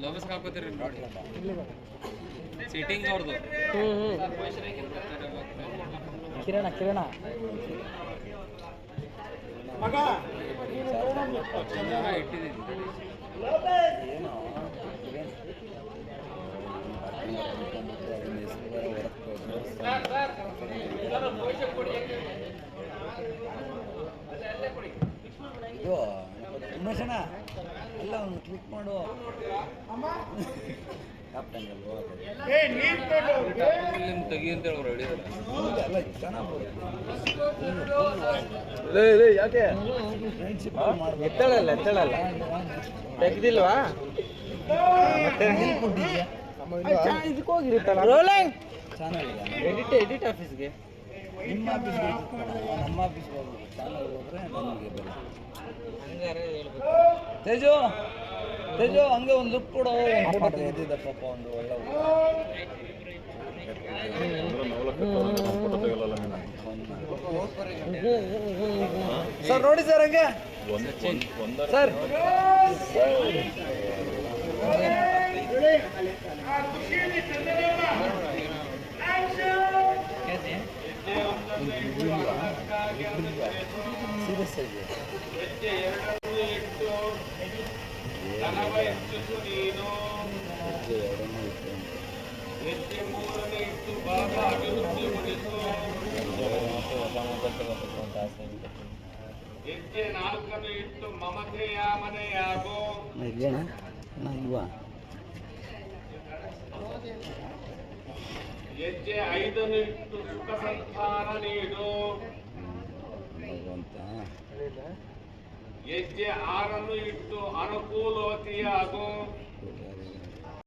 Gloves ಹಾಕೋತೀರಿ ನೋಡಿ seating ಅವ್ರದ್ದು ಹ್ಞೂ ಹ್ಞೂ ಕಿರಣ ಕಿರಣ. ಇಟ್ಟಿದ್ದೀನಿ. ಅಯ್ಯೋ ಇದು ಉಮೇಶಣ್ಣ ಎಲ್ಲ ಒಂದು ಕ್ಲಿಕ್ ಮಾಡು ಕ್ಯಾಪ್ಟನ್ ಅಲ್ವಾ ಇಲ್ಲಿಂದ ತೆಗಿ. ಅಂತ ಹೇಳಿ ಅವ್ರು ಹೇಳಿದ್ರು ಎಲ್ಲ ಚೆನ್ನಾಗಿ ಯಾಕೆ ಎತ್ತಳಲ್ಲ ಎತ್ತಳಲ್ಲ. ತೆಗ್ದಿಲ್ವಾ? ಮತ್ತೆ ಇದಕ್ಕೆ ಹೋಗಿರುತ್ತಲ್ಲ ರೋಲಿಂಗ್ ಎಡಿಟ್ ಎಡಿಟ್ ಆಫೀಸ್ಗೆ ನಿಮ್ಮ ಆಫೀಸ್ ನಮ್ಮ ಆಫೀಸ್ಗೆ ಹೋಗ್ಬೇಕು ತೇಜು ತೇಜು, ಹಂಗೆ ಒಂದು ಲುಕ್ ಕೊಡು. ಒಂದು ಒಂದು ಒಳ್ಳೆ ಸರ್, ನೋಡಿ ಸರ್ ಹಂಗೆ. ಸರ್. ಸೀರಿಯಸ್ ನೀನು ಹೆಜ್ಜೆ ಮೂರನೇ ಇಟ್ಟು ಮಮತೆಯ ಮನೆಯಾಗೋ ಇಲ್ಲೇಣ ನಾ ಇಲ್ವಾ ಹೆಜ್ಜೆ ಐದನ್ನು ಇಟ್ಟು ಸುಖ ಸಂತಾನ ನೀಡು. ಭಗವಂತ ಹೆಜ್ಜೆ ಆರನ್ನು ಇಟ್ಟು ಅನುಕೂಲವತಿಯಾಗೋ.